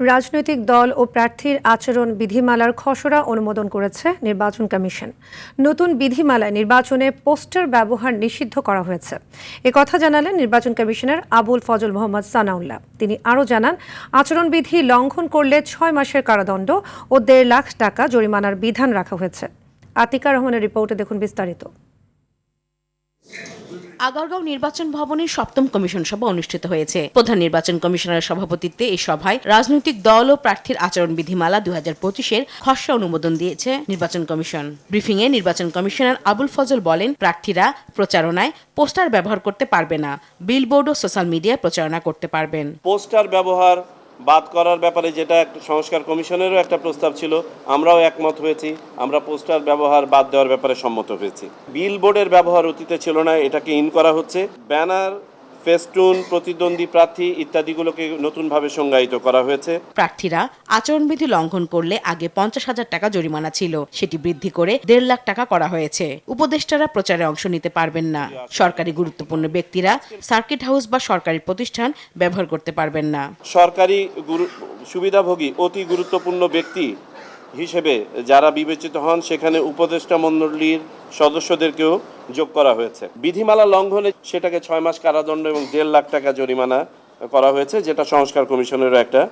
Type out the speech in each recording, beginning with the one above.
রাজনৈতিক দল ও প্রার্থীর আচরণ বিধিমালার খসড়া অনুমোদন করেছে নির্বাচন কমিশন। নতুন বিধিমালায় নির্বাচনে পোস্টার ব্যবহার নিষিদ্ধ করা হয়েছে। এ কথা জানালেন নির্বাচন কমিশনার আবুল ফজল মোহাম্মদ সানাউল্লাহ। তিনি আরও জানান, আচরণবিধি লঙ্ঘন করলে ছয় মাসের কারাদণ্ড ও দেড় লাখ টাকা জরিমানার বিধান রাখা হয়েছে। আতিকা রহমানের রিপোর্টে দেখুন বিস্তারিত। আগারগাঁও নির্বাচন ভবনে সপ্তম কমিশন সভা অনুষ্ঠিত হয়েছে। প্রধান নির্বাচন কমিশনারের সভাপতিত্বে এই সভায় রাজনৈতিক দল ও প্রার্থীর আচরণ বিধিমালা দুই হাজার পঁচিশের খসড়া অনুমোদন দিয়েছে নির্বাচন কমিশন। ব্রিফিং এ নির্বাচন কমিশনার আবুল ফজল বলেন, প্রার্থীরা প্রচারণায় পোস্টার ব্যবহার করতে পারবে না, বিলবোর্ড ও সোশ্যাল মিডিয়ায় প্রচারণা করতে পারবেন। পোস্টার ব্যবহার বাদ করার ব্যাপারে যেটা একটা সংস্কার কমিশনেরও একটা প্রস্তাব ছিল, আমরাও একমত হয়েছি, আমরা পোস্টার ব্যবহার বাদ দেওয়ার ব্যাপারে সম্মত হয়েছি। বিল বোর্ডের ব্যবহার অতীতে ছিল না, এটাকে ইন করা হচ্ছে। ব্যানার ফেস্টুন প্রতিদ্বন্দ্বী প্রার্থী ইত্যাদিগুলোকে নতুনভাবে সংজ্ঞায়িত করা হয়েছে। প্রার্থীরা আচরণবিধি লঙ্ঘন করলে আগে পঞ্চাশ হাজার টাকা জরিমানা ছিল। সেটি বৃদ্ধি করে দেড় লাখ টাকা করা হয়েছে। উপদেষ্টারা প্রচারে অংশ নিতে পারবেন না। সরকারি গুরুত্বপূর্ণ ব্যক্তিরা সার্কিট হাউস বা সরকারি প্রতিষ্ঠান ব্যবহার করতে পারবেন না। সরকারি সুবিধাভোগী অতি গুরুত্বপূর্ণ ব্যক্তি হিসেবে যারা বিবেচিত হন, সেখানে উপদেষ্টা মণ্ডলীর সদস্যদেরকেও যোগ করা হয়েছে। বিধিমালা লঙ্ঘনে সেটাকে ছয় মাস কারাদণ্ড এবং দেড় লাখ টাকা জরিমানা করা হয়েছে, যেটা সংস্কার কমিশনেরও একটা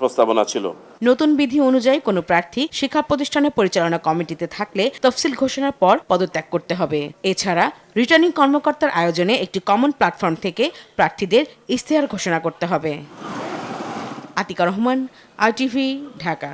প্রস্তাবনা ছিল। নতুন বিধি অনুযায়ী কোনো প্রার্থী শিক্ষা প্রতিষ্ঠানের পরিচালনা কমিটিতে থাকলে তফসিল ঘোষণার পর পদত্যাগ করতে হবে। এছাড়া রিটার্নিং কর্মকর্তার আয়োজনে একটি কমন প্ল্যাটফর্ম থেকে প্রার্থীদের ইশতেহার ঘোষণা করতে হবে। আতিকা রহমান, আইটিভি, ঢাকা।